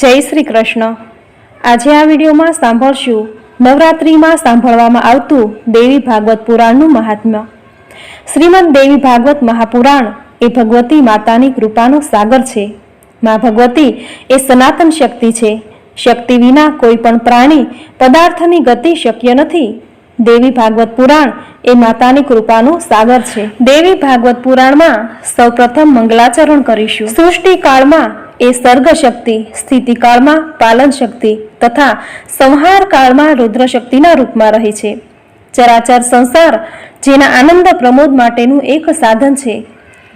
જય શ્રી કૃષ્ણ. આજે આ વિડીયોમાં સાંભળશું નવરાત્રિમાં સાંભળવામાં આવતું દેવી ભાગવત પુરાણનું મહાત્મ્ય. શ્રીમદ દેવી ભાગવત મહાપુરાણ એ ભગવતી માતાની કૃપાનો સાગર છે. મા ભગવતી એ સનાતન શક્તિ છે. શક્તિ વિના કોઈ પણ પ્રાણી પદાર્થની ગતિ શક્ય નથી. દેવી ભાગવત પુરાણ એ માતાની કૃપાનું સાગર છે. દેવી ભાગવત પુરાણમાં સૌપ્રથમ મંગલાચરણ કરીશું. સૃષ્ટિ કાળમાં એ સર્ગ શક્તિ સ્થિતિકાળમાં પાલન શક્તિ તથા સંહાર કાળમાં રુદ્ર શક્તિના રૂપમાં રહે છે. ચરાચર સંસાર જેના આનંદ પ્રમોદ માટેનું એક સાધન છે.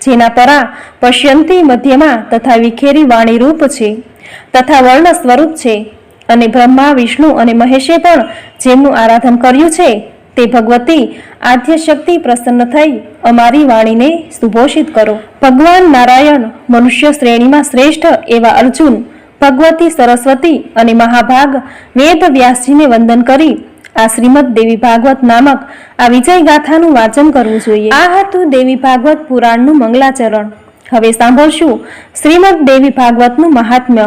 જેના પરા પશ્યંતી મધ્યમાં તથા વિખેરી વાણી રૂપ છે. તથા વર્ણ સ્વરૂપ છે. અને બ્રહ્મા, વિષ્ણુ અને મહેશે પણ જેમનું આરાધન કર્યું છે તે ભગવતી આદ્ય શક્તિ પ્રસન્ન થઈ અમારી વાણીને સુભોષિત કરો. ભગવાન નારાયણ મનુષ્ય શ્રેણીમાં શ્રેષ્ઠ એવા અર્જુન, ભગવતી સરસ્વતી અને મહાભાગ વેદ વ્યાસજીને વંદન કરી આ શ્રીમદ દેવી ભાગવત નામક આ વિજય ગાથાનું વાંચન કરવું જોઈએ. આ હતું દેવી ભાગવત પુરાણનું મંગલાચરણ. હવે સાંભળશું શ્રીમદ દેવી ભાગવતનું મહાત્મ્ય.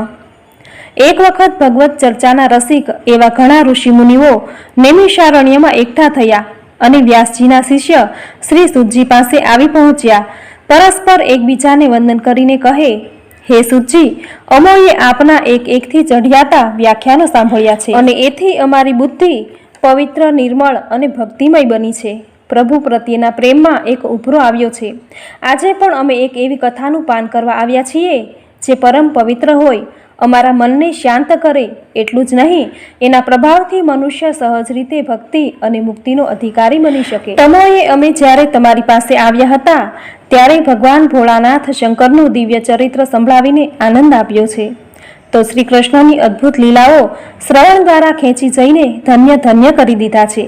એક વખત ભગવત ચર્ચાના રસિક એવા ઘણા ઋષિમુનિઓ નૈમિષારણ્યમાં એકઠા થયા અને વ્યાસજીના શિષ્ય શ્રી સુતજી પાસે આવી પહોંચ્યા. પરસ્પર એકબીજાને વંદન કરીને કહે, હે સુજી અમોએ આપના એક એકથી ચઢિયાતા વ્યાખ્યાનો સાંભળ્યા છે અને એથી અમારી બુદ્ધિ પવિત્ર, નિર્મળ અને ભક્તિમય બની છે. પ્રભુ પ્રત્યેના પ્રેમમાં એક ઉભરો આવ્યો છે. આજે પણ અમે એક એવી કથાનું પાન કરવા આવ્યા છીએ, જે પરમ પવિત્ર હોય અમારા મનને શાંત કરે એટલું જ નહીં, એના પ્રભાવથી મનુષ્ય સહજ રીતે ભક્તિ અને મુક્તિનો અધિકારી બની શકે. તમોએ અમે જ્યારે તમારી પાસે આવ્યા હતા, ત્યારે ભગવાન ભોળાનાથ શંકરનું દિવ્ય ચરિત્ર સંભળાવીને આનંદ આપ્યો છે. તો શ્રી કૃષ્ણની અદ્ભુત લીલાઓ શ્રવણ દ્વારા ખેંચી જઈને ધન્ય ધન્ય કરી દીધા છે.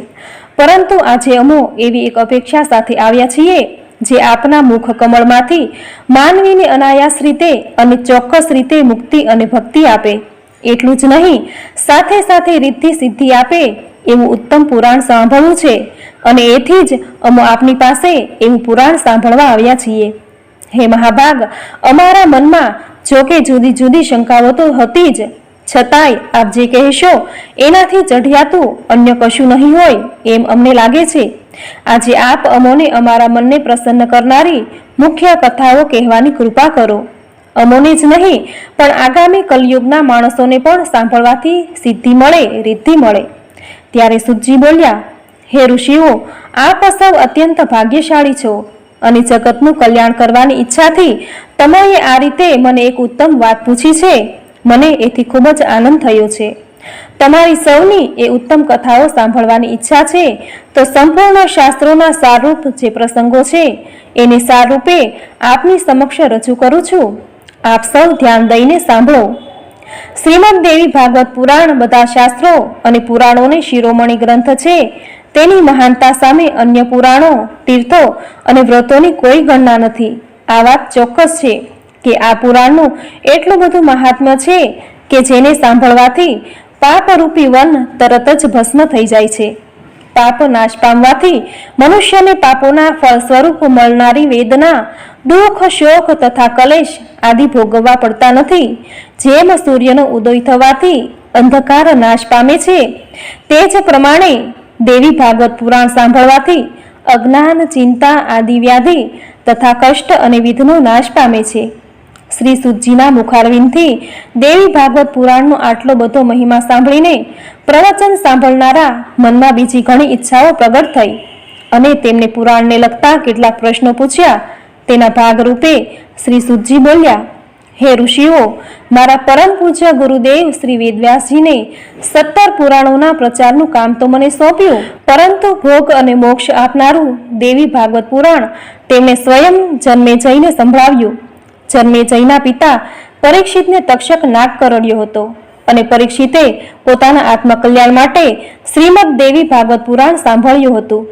પરંતુ આજે અમો એવી એક અપેક્ષા સાથે આવ્યા છીએ જે આપના મુખ કમળમાંથી માનવીને અનાયાસ રીતે અને ચોક્કસ રીતે મુક્તિ અને ભક્તિ આપે. એટલું જ નહીં, સાથે સાથે રીતિ સિદ્ધિ આપે એવું ઉત્તમ પુરાણ સાંભળવું છે અને એથી જ અમો આપની પાસે એવું પુરાણ સાંભળવા આવ્યા છીએ. હે મહાભાગ, અમારા મનમાં જોકે જુદી જુદી શંકાઓ તો હતી જ છતાંય આપ જે કહેશો, એનાથી ચઢિયાતું અન્ય કશું નહીં હોય એમ અમને લાગે છે. આજે આપ અમોને અમારા મનને પ્રસન્ન કરનારી મુખ્ય કથાઓ કહેવાની કૃપા કરો. અમોને જ નહીં, પણ આગામી કલયુગના માણસોને પણ સાંભળવાથી સિદ્ધિ મળે, રિદ્ધિ મળે. ત્યારે સુજી બોલ્યા, હે ઋષિઓ, આપ સૌ અત્યંત ભાગ્યશાળી છો અને જગતનું કલ્યાણ કરવાની ઈચ્છાથી તમારે આ રીતે મને એક ઉત્તમ વાત પૂછી છે. મને એથી ખૂબ જ આનંદ થયો છે. તમારી સૌની એ ઉત્તમ કથાઓ સાંભળવાની ઈચ્છા છે, તો સંપૂર્ણ શાસ્ત્રોના સારરૂપ જે પ્રસંગો છે, એને સારરૂપે આપની સમક્ષ રજૂ કરું છું. આપ સૌ ધ્યાન દઈને સાંભળો. શ્રીમદ દેવી ભાગવત પુરાણ બધા શાસ્ત્રો અને પુરાણોને શિરોમણી ગ્રંથ છે. તેની મહાનતા સામે અન્ય પુરાણો, તીર્થો અને વ્રતોની કોઈ ગણના નથી. આ વાત ચોક્કસ છે. કે આ પુરાણનું એટલું બધું મહાત્મ્ય છે કે જેને સાંભળવાથી પાપરૂપી વન તરત જ ભસ્મ થઈ જાય છે. પાપ નાશ પામવાથી મનુષ્યને પાપોના ફળ સ્વરૂપ મળનારી વેદના, દુઃખ, શોક તથા કલેશ આદિ ભોગવવા પડતા નથી. જેમ સૂર્યનો ઉદય થવાથી અંધકાર નાશ પામે છે, તે જ પ્રમાણે દેવી ભાગવત પુરાણ સાંભળવાથી અજ્ઞાન, ચિંતા આદિ વ્યાધિ તથા કષ્ટ અને વિધનો નાશ પામે છે. શ્રી સુજીના મુખારવિંદથી દેવી ભાગવત પુરાણનો આટલો બધો મહિમા સાંભળીને પ્રવચન સાંભળનારા મનમાં બીજી ઘણી ઈચ્છાઓ પ્રગટ થઈ અને તેમને પુરાણને લગતા કેટલાક પ્રશ્નો પૂછ્યા. તેના ભાગરૂપે શ્રી સુજી બોલ્યા, હે ઋષિઓ, મારા પરમ પૂજ્ય ગુરુદેવ શ્રી વેદવ્યાસજીને સત્તર પુરાણોના પ્રચારનું કામ તો મને સોંપ્યું. પરંતુ ભોગ અને મોક્ષ આપનારું દેવી ભાગવત પુરાણ તેમણે સ્વયં જન્મે જઈને સંભળાવ્યું. જન્મે જયના પિતા પરીક્ષિતને તક્ષક નાગ કરડ્યો હતો અને પરીક્ષિતે પોતાના આત્મકલ્યાણ માટે શ્રીમદ દેવી ભાગવત પુરાણ સાંભળ્યું હતું.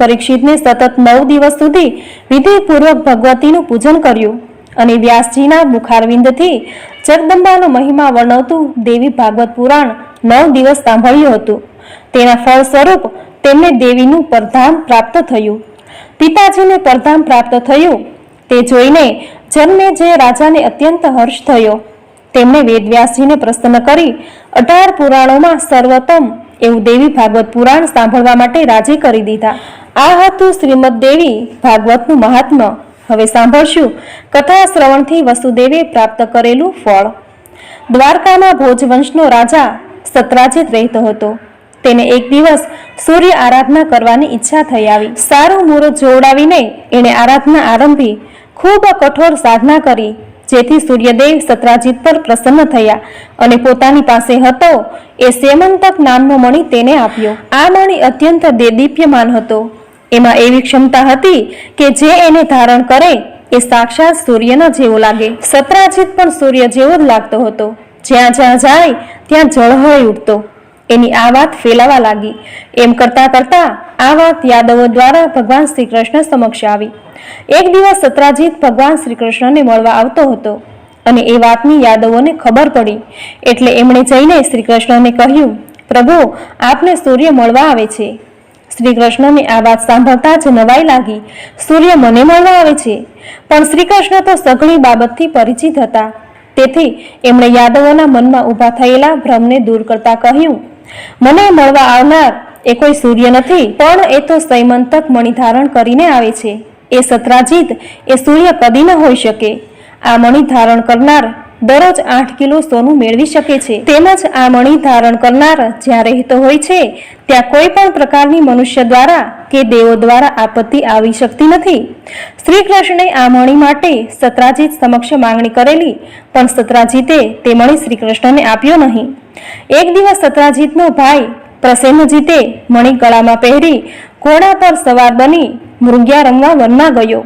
પરીક્ષિતને સતત નવ દિવસ સુધી વિધિપૂર્વક ભગવતીનું પૂજન કર્યું અને વ્યાસજીના મુખારવિંદથી જગદંબાનો મહિમા વર્ણવતું દેવી ભાગવત પુરાણ નવ દિવસ સાંભળ્યું હતું. તેના ફળ સ્વરૂપ તેમને દેવીનું પરધામ પ્રાપ્ત થયું. પિતાજીને પરધામ પ્રાપ્ત થયું. તે જોઈને જન્મે જે રાજાને અત્યંત હર્ષ થયો, તેમણે વેદવ્યાસજીને પ્રસન્ન કરી, અઢાર પુરાણોમાં સર્વોત્તમ એવું દેવી ભાગવત પુરાણ સાંભળવા માટે રાજી કરી દીધા. આ હતું શ્રીમદ દેવી ભાગવતનું મહાત્મ્ય હવે સાંભળશું કથા શ્રવણથી વસુદેવે પ્રાપ્ત કરેલું ફળ. દ્વારકામાં ભોજવંશનો રાજા સત્રાજીત રહેતો હતો. તેને એક દિવસ સૂર્ય આરાધના કરવાની ઈચ્છા થઈ આવી. સારું મુહૂર્ત જોડાવીને એણે આરાધના આરંભી ખૂબ કઠોર સાધના કરી, જેથી સૂર્યદેવ સત્રાજીત પર પ્રસન્ન થયા અને પોતાની પાસે હતો. એ સેમંતક નામનો મણિ તેને આપ્યો. આ મણી અત્યંત દેદીપ્યમાન હતો. એમાં એવી ક્ષમતા હતી કે જે એને ધારણ કરે, એ સાક્ષાત સૂર્યના જેવો લાગે. સત્રાજીત પણ સૂર્ય જેવો જ લાગતો હતો. જ્યાં જ્યાં જાય, ત્યાં જળહળી ઉઠતો એની આ વાત ફેલાવા લાગી. એમ કરતા કરતા આ વાત યાદવો દ્વારા ભગવાન શ્રી કૃષ્ણ સમક્ષ આવી. એક દિવસ સત્રાજીત ભગવાન શ્રી કૃષ્ણને મળવા આવતો હતો અને એ વાતની યાદવોને ખબર પડી. એટલે એમણે જઈને શ્રી કૃષ્ણને કહ્યું, પ્રભુ, આપને સૂર્ય મળવા આવે છે. શ્રી કૃષ્ણને આ વાત સાંભળતા જ નવાઈ લાગી. સૂર્ય મને મળવા આવે છે? પણ શ્રી કૃષ્ણ તો સઘળી બાબતથી પરિચિત હતા. તેથી એમણે યાદવોના મનમાં ઊભા થયેલા ભ્રમને દૂર કરતા કહ્યું મને મળવા આવનાર એ કોઈ સૂર્ય નથી, પણ એ તો સૈમંતક મણી ધારણ કરીને આવે છે. એ સત્રાજીત, એ સૂર્ય કદી ન હોઈ શકે. આ મણી ધારણ કરનાર દરરોજ આઠ કિલો સોનું મેળવી શકે છે. તેમજ આ મણિ ધારણ કરનાર જ્યાં રહેતો હોય છે, ત્યાં કોઈ પણ પ્રકારની મનુષ્ય દ્વારા કે દેવો દ્વારા આપત્તિ આવી શકતી નથી. શ્રી કૃષ્ણે આ મણિ માટે સત્રાજીત સમક્ષ માંગણી કરેલી, પણ સત્રાજીતે તે મણિ શ્રી કૃષ્ણને આપ્યો નહીં. એક દિવસ સત્રાજીતનો ભાઈ પ્રસેનજીતે મણિ ગળામાં પહેરી ઘોડા પર સવાર બની મૃગ્યા રમવા વનમાં ગયો.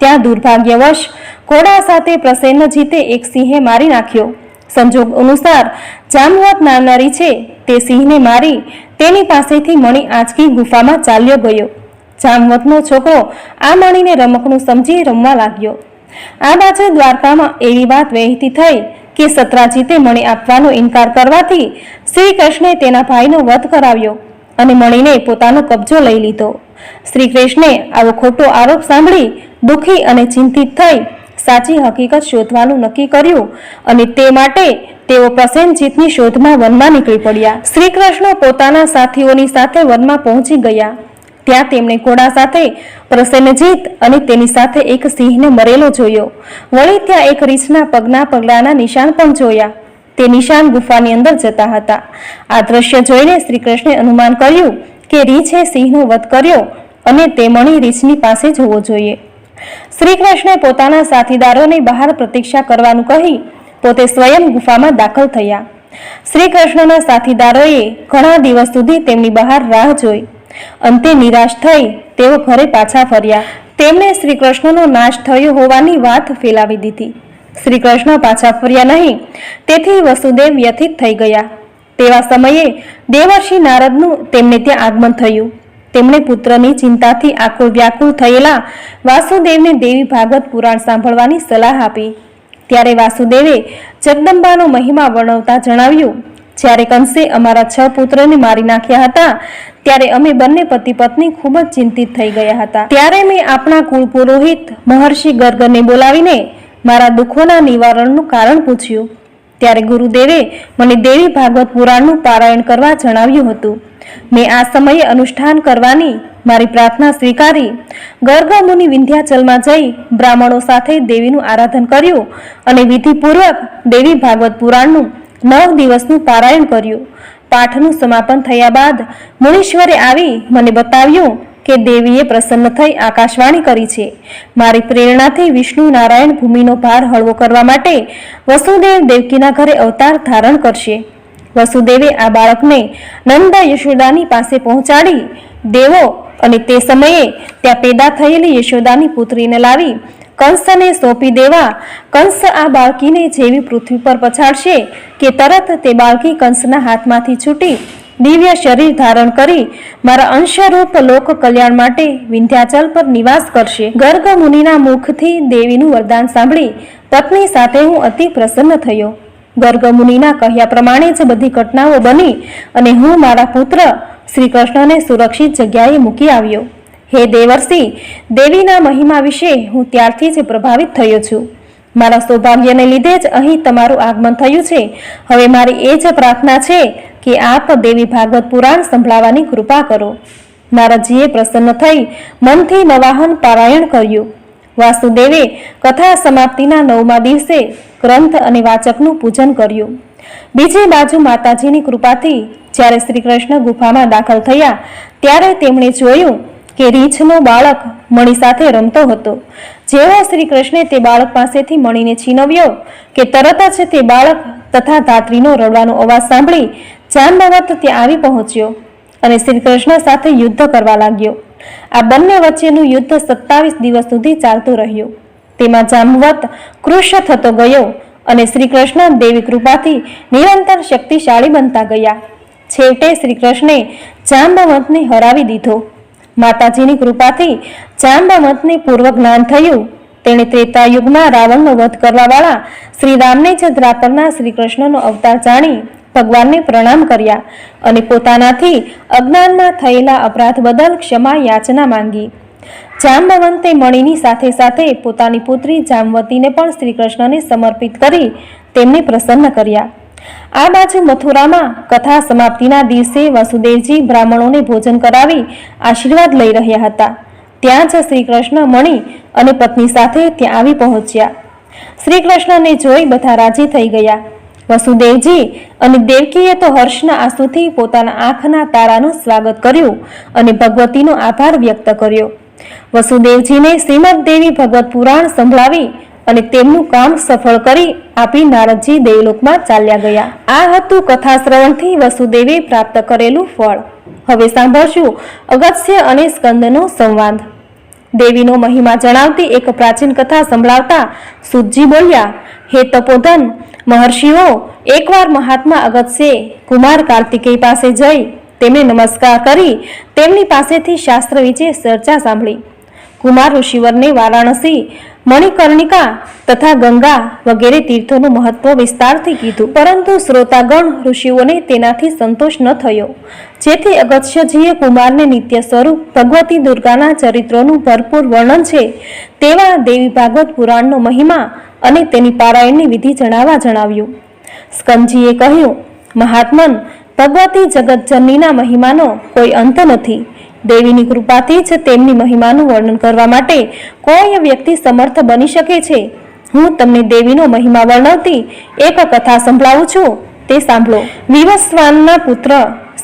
ત્યાં દુર્ભાગ્યવશ ઘોડા સાથે પ્રસન્નજીતે એક સિંહે મારી નાખ્યો. સંજોગ અનુસાર જામવત નામનારી છે તે સિંહને મારી તેની પાસેથી મણી આંચકી ગુફામાં ચાલ્યો ગયો. જામવતનો છોકરો આ મણીને રમકણું સમજી રમવા લાગ્યો. આ પાછળ દ્વારકામાં એવી વાત વહેતી થઈ કે સત્રાજીતે મણી આપવાનો ઇનકાર કરવાથી શ્રી કૃષ્ણે તેના ભાઈનો વધ કરાવ્યો અને મણીને પોતાનો કબજો લઈ લીધો. શ્રી કૃષ્ણે આવો ખોટો આરોપ સાંભળી દુઃખી અને ચિંતિત થઈ સાચી હકીકત શોધવાનું નક્કી કર્યું અને તે માટે તેઓ પ્રસેનજીતની શોધમાં વનમાં નીકળી પડ્યા. શ્રી કૃષ્ણ પોતાના સાથીઓની સાથે વનમાં પહોંચી ગયા. ત્યાં તેમણે ઘોડા સાથે પ્રસન્નજીત અને તેની સાથે એક સિંહને મરેલો જોયો. વળી ત્યાં એક રીછના પગના પગલાના નિશાન પણ જોયા. તે નિશાન ગુફાની અંદર જતા હતા. આ દ્રશ્ય જોઈને શ્રી કૃષ્ણે અનુમાન કર્યું કે રીછે સિંહનો વધ કર્યો અને તે મણી રીછની પાસે જવો જોઈએ. શ્રી કૃષ્ણે પોતાના સાથીદારોને બહાર પ્રતીક્ષા કરવાનું કહી પોતે સ્વયં ગુફામાં દાખલ થયા. શ્રી કૃષ્ણના સાથીદારોએ ઘણા દિવસ સુધી તેમની બહાર રાહ જોઈ. અંતે નિરાશ થઈ તેઓ ઘરે પાછા ફર્યા. તેમણે શ્રી કૃષ્ણનો નાશ થયો હોવાની વાત ફેલાવી દીધી. શ્રી કૃષ્ણ પાછા ફર્યા નહીં, તેથી વસુદેવ વ્યથિત થઈ ગયા. તેવા સમયે દેવર્ષિ નારદનું તેમને ત્યાં આગમન થયું. તેમણે પુત્રની ચિંતાથી આકુળ વ્યાકુળ થયેલા વાસુદેવને દેવી ભાગવત પુરાણ સાંભળવાની સલાહ આપી. ત્યારે વાસુદેવે જગદંબાનો મહિમા વર્ણવતા જણાવ્યું જ્યારે કંસે અમારા છ પુત્રને મારી નાખ્યા હતા, ત્યારે અમે બંને પતિ પત્ની ખૂબ જ ચિંતિત થઈ ગયા હતા. ત્યારે મેં આપણા કુળ પુરોહિત મહર્ષિ ગર્ગને બોલાવીને મારા દુઃખોના નિવારણનું કારણ પૂછ્યું. ત્યારે ગુરુદેવે મને દેવી ભાગવત પુરાણનું પારાયણ કરવા જણાવ્યું હતું. મેં આ સમયે અનુષ્ઠાન કરવાની મારી પ્રાર્થના સ્વીકારી. ગર્ગ મુનિ વિંધ્યાચલમાં જઈ બ્રાહ્મણો સાથે દેવીનું આરાધન કર્યું અને વિધિપૂર્વક દેવી ભાગવત પુરાણનું નવ દિવસનું પારાયણ કર્યું. પાઠનું સમાપન થયા બાદ મુનીશ્વરે આવી મને બતાવ્યું કે દેવીએ પ્રસન્ન થઈ આકાશવાણી કરી છે. મારી પ્રેરણાથી વિષ્ણુ નારાયણ ભૂમિનો ભાર હળવો કરવા માટે વસુદેવ દેવકીના ઘરે અવતાર ધારણ કરશે. વસુદેવે આ બાળકને નંદા યશોદાની પાસે પહોંચાડી દેવો અને તે સમયે ત્યાં પેદા થયેલી યશોદાની પુત્રીને લાવી કંસને સોંપી દેવા, કંસ આ બાળકીને જેવી પૃથ્વી પર પછાડશે કે તરત તે બાળકી કંસના હાથમાંથી છૂટી દિવ્ય શરીર ધારણ કરી મારા અંશરૂપ લોક કલ્યાણ માટે વિંધ્યાચલ પર નિવાસ કરશે. ગર્ગ મુનિના મુખથી દેવીનું વરદાન સાંભળી પત્ની સાથે હું અતિ પ્રસન્ન થયો. ગર્ગ મુનિના કહ્યા પ્રમાણે જ બધી ઘટનાઓ બની અને હું મારા પુત્ર શ્રી કૃષ્ણને સુરક્ષિત જગ્યાએ મૂકી આવ્યો. હે દેવર્ષિ, દેવીના મહિમા વિશે હું ત્યારથી જ પ્રભાવિત થયો છું. મારા સૌભાગ્યને લીધે જ અહીં તમારું આગમન થયું છે. હવે મારી એ જ પ્રાર્થના છે કે આપ દેવી ભાગવત પુરાણ સંભળાવવાની કૃપા કરો. નારદજીએ પ્રસન્ન થઈ મનથી નવાહન પારાયણ કર્યું. વાસુદેવે કથા સમાપ્તિના નવમા દિવસે ગ્રંથ અને વાચકનું પૂજન કર્યું. બીજી બાજુ માતાજીની કૃપાથી જ્યારે શ્રી કૃષ્ણ ગુફામાં દાખલ થયા, ત્યારે તેમણે જોયું કે રીંછનો બાળક મણી સાથે રમતો હતો. જેવો શ્રી કૃષ્ણે તે બાળક પાસેથી મણીને છીનવ્યો કે તરત જ તે બાળક તથા ધાત્રીનો રડવાનો અવાજ સાંભળી જાંબવત ત્યાં આવી પહોંચ્યો અને શ્રી કૃષ્ણ સાથે યુદ્ધ કરવા લાગ્યો. આ બંને વચ્ચેનું યુદ્ધ સત્તાવીસ દિવસ સુધી ચાલતું રહ્યું. તેમાં જાંબવત કૃશ થતો ગયો અને શ્રી કૃષ્ણ દેવી કૃપાથી નિરંતર શક્તિશાળી બનતા ગયા. છેવટે શ્રી કૃષ્ણે જાંબવંતને હરાવી દીધો. માતાજીની કૃપાથી જાંબવંતને પૂર્વ જ્ઞાન થયું. તેણે ત્રેતા યુગમાં રાવણનો વધ કરવાવાળા શ્રી રામને જ દ્રાપરના શ્રી કૃષ્ણનો અવતાર જાણી ભગવાનને પ્રણામ કર્યા અને પોતાનાથી અજ્ઞાનમાં થયેલા અપરાધ બદલ ક્ષમા યાચના માંગી. જાંબવંતે મણીની સાથે સાથે પોતાની પુત્રી જામવતીને પણ શ્રી કૃષ્ણને સમર્પિત કરી તેમને પ્રસન્ન કર્યા. આ બાજુ મથુરામાં કથા સમાપ્તિના દિવસે વસુદેવજી બ્રાહ્મણોને ભોજન કરાવી આશીર્વાદ લઈ રહ્યા હતા. ત્યાં જ શ્રી કૃષ્ણ મણી અને પત્ની સાથે ત્યાં આવી પહોંચ્યા. શ્રી કૃષ્ણને જોઈ બધા રાજી થઈ ગયા. વસુદેવજી અને દેવકીએ તો હર્ષના આંસુથી પોતાના આંખના તારાનું સ્વાગત કર્યું અને ભગવતીનો આભાર વ્યક્ત કર્યો. વસુદેવજીને શ્રીમદ દેવી ભગવત પુરાણ સંભળાવી અને તેમનું કામ સફળ કરી આપી નારદજી દેવલોકમાં ચાલ્યા ગયા. આ હતું કથા શ્રવણથી વસુદેવે પ્રાપ્ત કરેલું ફળ. હવે સાંભળશું અગત્ય અને સ્કંદનો સંવાદ. દેવીનો મહિમા જણાવતી એક પ્રાચીન કથા સંભળાવતા સુતજી બોલ્યા, હે તપોધન, મહર્ષિઓ, એકવાર મહાત્મા અગત્યે કુમાર કાર્તિકેય પાસે જઈ તેમને નમસ્કાર કરી તેમની પાસેથી શાસ્ત્ર વિશે ચર્ચા સાંભળી. કુમાર ઋષિવરને વારાણસી, મણિકર્ણિકા તથા ગંગા વગેરે તીર્થોનું મહત્વ વિસ્તારથી કીધું. પરંતુ શ્રોતાગણ ઋષિઓને તેનાથી સંતોષ ન થયો. જેથી અગત્યજીએ કુમારને નિત્ય સ્વરૂપ ભગવતી દુર્ગાના ચરિત્રોનું ભરપૂર વર્ણન છે તેવા દેવી ભાગવત પુરાણનો મહિમા અને તેની પારાયણની વિધિ જણાવવા જણાવ્યું. સ્કંદજીએ કહ્યું, મહાત્મન, ભગવતી જગતજનનીના મહિમાનો કોઈ અંત નથી. દેવીની કૃપાથી જ તેમની મહિમાનું વર્ણન કરવા માટે કોઈ વ્યક્તિ સમર્થ બની શકે છે. હું તમને દેવીનો મહિમા વર્ણવતી એક કથા સંભળાવું છું. તે સાંભળો. વિવસ્વાનના પુત્ર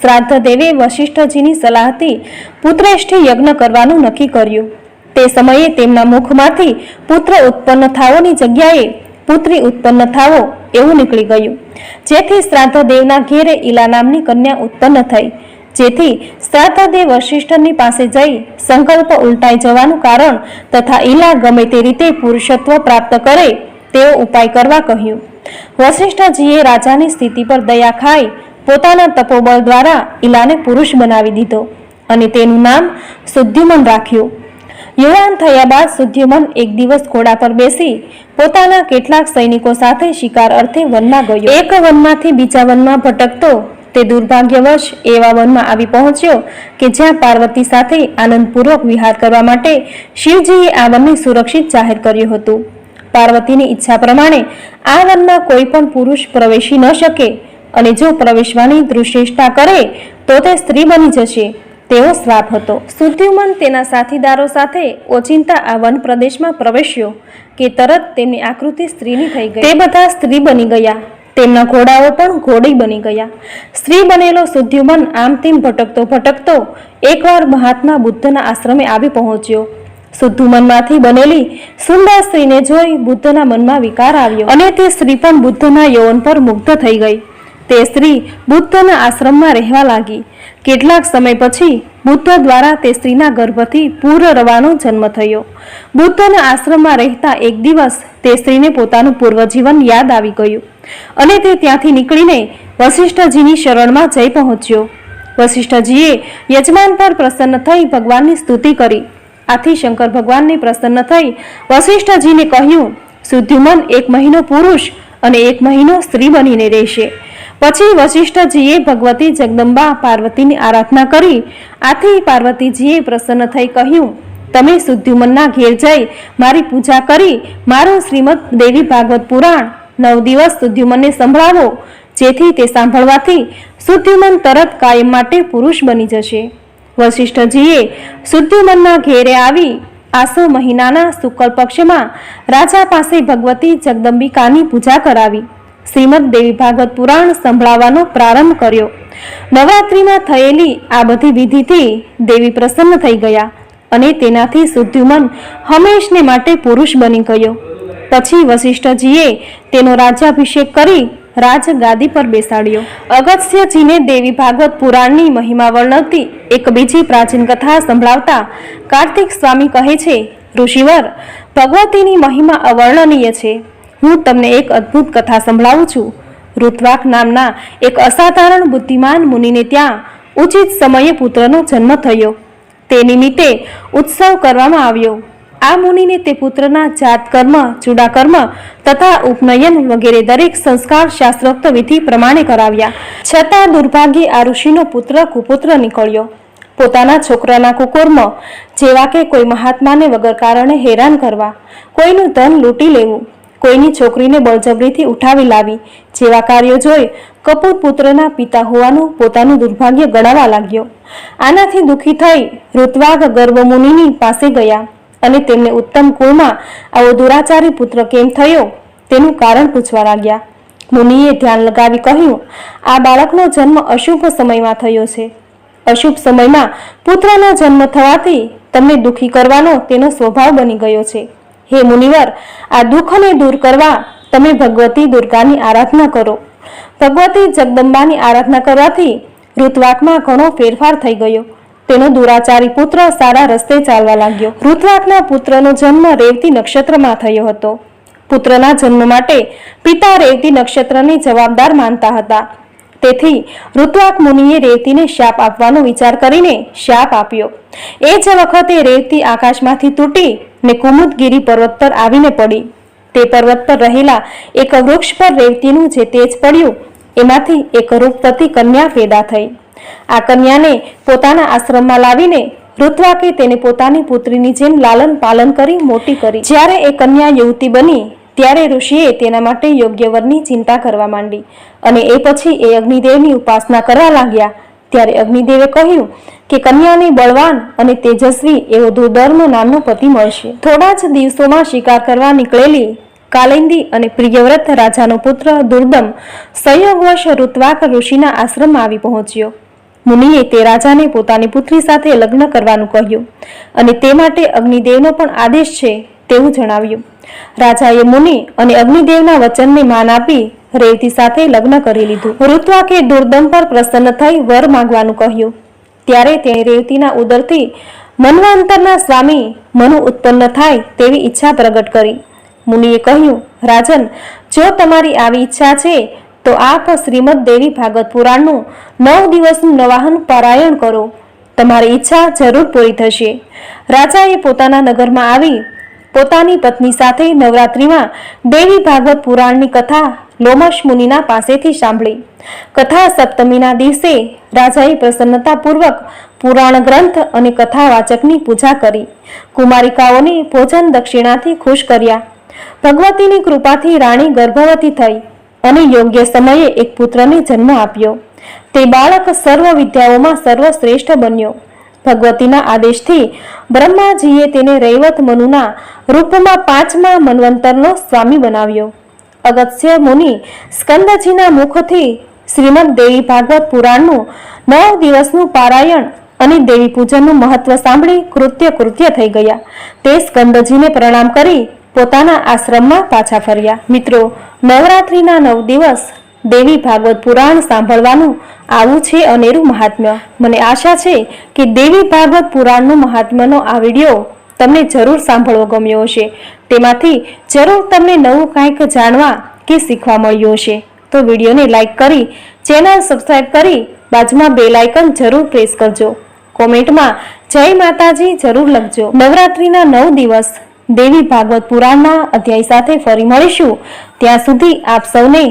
શ્રાદ્ધ દેવે વશિષ્ઠજીની સલાહથી પુત્રેષ્ઠી યજ્ઞ કરવાનું નક્કી કર્યું. તે સમયે તેમના મુખમાંથી પુત્ર ઉત્પન્ન થાવોની જગ્યાએ પુત્રી ઉત્પન્ન થાવો એવું નીકળી ગયું. જેથી શ્રાદ્ધ દેવના ઘેરે ઈલા નામની કન્યા ઉત્પન્ન થઈ. જેથી શ્રાદ્ધદેવ વશિષ્ઠની પાસે જઈ સંકલ્પ ઉલટાઈ જવાનું કારણ તથા ઈલા ગમે તે રીતે પુરુષત્વ પ્રાપ્ત કરે તેવો ઉપાય કરવા કહ્યું. વશિષ્ઠજીએ રાજાની સ્થિતિ પર દયા ખાઈ પોતાના તપોબળ દ્વારા ઈલાને પુરુષ બનાવી દીધો અને તેનું નામ શુદ્ધિમન રાખ્યું. યુવાન થયા બાદ શુદ્ધિમન એક દિવસ ઘોડા પર બેસી પોતાના કેટલાક સૈનિકો સાથે શિકાર અર્થે વનમાં ગયો. એક વનમાંથી બીજા વનમાં ભટકતો તે દુર્ભાગ્યવશ એવા વનમાં આવી પહોંચ્યો કે જ્યાં પાર્વતી સાથે આનંદપૂર્વક વિહાર કરવા માટે શિવજીએ આ વનને સુરક્ષિત જાહેર કર્યું હતું. પાર્વતીની ઈચ્છા પ્રમાણે આ વનમાં કોઈ પણ પુરુષ પ્રવેશી ન શકે અને જો પ્રવેશવાની દૃશ્ચેષ્ટા કરે તો તે સ્ત્રી બની જશે. તેવો શ્રાપ હતો. સુદ્યુમન તેના સાથીદારો સાથે ઓચિંતા આ વન પ્રદેશમાં પ્રવેશ્યો કે તરત તેમની આકૃતિ સ્ત્રીની થઈ ગઈ. તે બધા સ્ત્રી બની ગયા. તેમના ઘોડાઓ પણ ઘોડી બની ગયા. સ્ત્રી બનેલો સુદ્યુમન આમ તેમ ભટકતો ભટકતો એકવાર મહાત્મા બુદ્ધના આશ્રમે આવી પહોંચ્યો. શુદ્ધુમનમાંથી બનેલી સુંદર સ્ત્રીને જોઈ બુદ્ધના મનમાં વિકાર આવ્યો અને તે સ્ત્રી પણ બુદ્ધના યૌવન પર મુગ્ધ થઈ ગઈ. તે સ્ત્રી બુદ્ધના આશ્રમમાં રહેવા લાગી. કેટલાક સમય પછી બુદ્ધ દ્વારા તે સ્ત્રીના ગર્ભથી પૂર્વરવાનો જન્મ થયો. બુદ્ધના આશ્રમમાં રહેતા એક દિવસ તે સ્ત્રીને પોતાનું પૂર્વજીવન યાદ આવી ગયું. અને તે ત્યાંથી નીકળીને વશિષ્ઠજીની શરણમાં જઈ પહોંચ્યો. વશિષ્ઠજીએ યજમાન પર પ્રસન્ન થઈ ભગવાનની સ્તુતિ કરી. આથી શંકર ભગવાનને પ્રસન્ન થઈ વશિષ્ઠજીને કહ્યું શુદ્ધિમન એક મહિનો પુરુષ અને એક મહિનો સ્ત્રી બનીને રહેશે. પછી વશિષ્ઠજીએ ભગવતી જગદંબા પાર્વતીની આરાધના કરી. આથી પાર્વતીજીએ પ્રસન્ન થઈ કહ્યું, તમે શુદ્ધિમનના ઘેર જઈ મારી પૂજા કરી. મારું શ્રીમદ દેવી ભાગવત પુરાણ નવ દિવસ સુદ્યુમનને સંભળાવો, જેથી તે સાંભળવાથી સુદ્યુમન તરત કાયમ માટે પુરુષ બની જશે. વશિષ્ઠજીએ સુદ્યુમનના ઘેરે આવી આસો મહિનાના શુક્લ પક્ષમાં રાજા પાસે ભગવતી જગદંબિકાની પૂજા કરાવી. શ્રીમદ દેવી ભાગવત પુરાણ સંભળાવવાનો પ્રારંભ કર્યો. નવરાત્રિમાં થયેલી આ બધી વિધિથી દેવી પ્રસન્ન થઈ ગયા અને તેનાથી સુદ્યુમન હંમેશને માટે પુરુષ બની ગયો. પછી વશિષ્ઠજીએ તેનો રાજ્યાભિષેક કરી રાજગાદી પર બેસાડ્યો. અગસ્ત્યજીને દેવી ભાગવત પુરાણની મહિમા વર્ણવતી એક બીજી પ્રાચીન કથા સંભળાવતા કાર્તિક સ્વામી કહે છે, ઋષિવર, ભગવતીની મહિમા અવર્ણનીય છે. હું તમને એક અદ્ભુત કથા સંભળાવું છું. ઋત્વાક નામના એક અસાધારણ બુદ્ધિમાન મુનિને ત્યાં ઉચિત સમયે પુત્રનો જન્મ થયો. તે નિમિત્તે ઉત્સવ કરવામાં આવ્યો. આ મુનિને તે પુત્રના જાત કર્મ, ચૂડાકર્મ તથા ઉપનયન વગેરે દરેક સંસ્કાર, શાસ્ત્રોક્ત વિધિ પ્રમાણે કરાવ્યા. છતાં દુર્ભાગ્યે આ ઋષિનો પુત્ર કુપુત્ર નીકળ્યો. પોતાના છોકરાના કુકર્મ જેવા કે કોઈ મહાત્માને વગર કારણે હેરાન કરવા, કોઈનું ધન લૂંટી લેવું, કોઈની છોકરીને બળજબરીથી ઉઠાવી લાવી જેવા કાર્યો જોઈ કપૂર પુત્રના પિતા હોવાનું પોતાનું દુર્ભાગ્ય ગણાવા લાગ્યો. આનાથી દુઃખી થઈ ઋત્વાગ ગર્ભમુનિની પાસે ગયા. અને તેમને ઉત્તમ કુળમાં આવો દુરાચારી પુત્ર કેમ થયો? તેનું કારણ પૂછવા લાગ્યા. મુનિએ ધ્યાન લગાવી કહ્યું, આ બાળકનો જન્મ અશુભ સમયમાં થયો છે. અશુભ સમયમાં પુત્રનો જન્મ થવાથી તમને દુઃખી કરવાનો તેનો સ્વભાવ બની ગયો છે. હે મુનિવર, આ દુઃખને દૂર કરવા તમે ભગવતી દુર્ગાની આરાધના કરો. ભગવતી જગદંબાની આરાધના કરવાથી ઋત્વાકમાં ઘણો ફેરફાર થઈ ગયો. તેનો દુરાચારી પુત્ર સારા રસ્તે ચાલવા લાગ્યો. ઋત્વાકના પુત્રનો જન્મ રેવતી નક્ષત્રમાં થયો હતો. પુત્રના જન્મ માટે પિતા રેવતી નક્ષત્રને જવાબદાર માનતા હતા. તેથી ઋત્વાક મુનિએ રેવતીને શાપ આપવાનો વિચાર કરીને શાપ આપ્યો. એ જ વખતે રેવતી આકાશમાંથી તૂટી ને કુમુદગીરી પર્વત પર આવીને પડી. તે પર્વત પર રહેલા એક વૃક્ષ પર રેવતીનું જે તેજ પડ્યું એમાંથી એક રૂપવતી કન્યા પેદા થઈ. આ કન્યાને પોતાના આશ્રમમાં લાવીને ઋત્વાકે તેને પોતાની પુત્રીની જેમ લાલન પાલન કરી મોટી કરી. જ્યારે એ કન્યા યુવતી બની, ત્યારે ઋષિએ તેના માટે યોગ્ય વરની ચિંતા કરવા માંડી અને એ પછી એ અગ્નિદેવની ઉપાસના કરવા લાગ્યા. ત્યારે અગ્નિદેવે કહ્યું કે કન્યાને બળવાન અને તેજસ્વી એવો દુર્ધર્મ નામનો પતિ મળશે. થોડા જ દિવસોમાં શિકાર કરવા નીકળેલી કાલિંદી અને પ્રિયવ્રત રાજાનો પુત્ર દુર્દમ સંયોગવશ ઋત્વાક ઋષિના આશ્રમમાં આવી પહોંચ્યો. મુનિએ તે રાજાને પોતાની પુત્રી સાથે લગ્ન કરવાનું કહ્યું અને તે માટે અગ્નિદેવનો પણ આદેશ છે તેવું જણાવ્યું. રાજાએ મુનિ અને અગ્નિદેવના વચનને માન આપી રેવતી સાથે લગ્ન કરી લીધું. ઋત્વાકે દુર્દમ પર પ્રસન્ન થઈ વર માંગવાનું કહ્યું. ત્યારે તેણે રેવતીના ઉદરથી મનવાંતરના સ્વામી મનુ ઉત્પન્ન થાય તેવી ઈચ્છા પ્રગટ કરી. મુનિએ કહ્યું, રાજન, જો તમારી આવી ઈચ્છા છે, તો આપ શ્રીમદ દેવી ભાગવત પુરાણનું નવ દિવસનું નવાહન પારાયણ કરો. તમારી ઈચ્છા જરૂર પૂરી થશે. રાજાએ પોતાના નગરમાં આવી પોતાની પત્ની સાથે નવરાત્રિમાં દેવી ભાગવત પુરાણની કથા લોમશ મુનિના પાસેથી સાંભળી. કથા સપ્તમીના દિવસે રાજાએ પ્રસન્નતાપૂર્વક પુરાણ ગ્રંથ અને કથા વાચકની પૂજા કરી. કુમારિકાઓને ભોજન દક્ષિણાથી ખુશ કર્યા. ભગવતીની કૃપાથી રાણી ગર્ભવતી થઈ અને યોગ્ય સમયે એક પુત્રને જન્મ આપ્યો. તે બાળક સર્વ વિદ્યાઓમાં સર્વશ્રેષ્ઠ બન્યો. ભગવતીના આદેશથી બ્રહ્માજીએ તેને રૈવત મનુના રૂપમાં પાંચમા મનવંતરનો સ્વામી બનાવ્યો. અગત્ય મુનિ સ્કંદજીના મુખથી શ્રીમદ દેવી ભાગવત પુરાણનું નવ દિવસનું પારાયણ અને દેવી પૂજનનું મહત્વ સાંભળી કૃત્ય કૃત્ય થઈ ગયા. તે સ્કંદજીને પ્રણામ કરી પોતાના આશ્રમમાં પાછા ફર્યા. મિત્રો, નવરાત્રિના નવ દિવસ દેવી ભાગવત પુરાણ સાંભળવાનું આવું છે અનેરું મહાત્મ્ય. મને આશા છે કે દેવી ભાગવત પુરાણનું મહાત્મ્યનો આ વીડિયો તમને જરૂર સાંભળવો ગમ્યો હશે. તેમાંથી જરૂર તમને નવું કંઈક જાણવા કે શીખવા મળ્યું હશે. તો વિડીયોને લાઈક કરી, ચેનલ સબસ્ક્રાઈબ કરી, બાજુમાં બે લાઇકન જરૂર પ્રેસ કરજો. કોમેન્ટમાં જય માતાજી જરૂર લખજો. નવરાત્રિના નવ દિવસ દેવી ભાગવત પુરાણના અધ્યાય સાથે ફરી મળીશું. ત્યાં સુધી આપ સૌને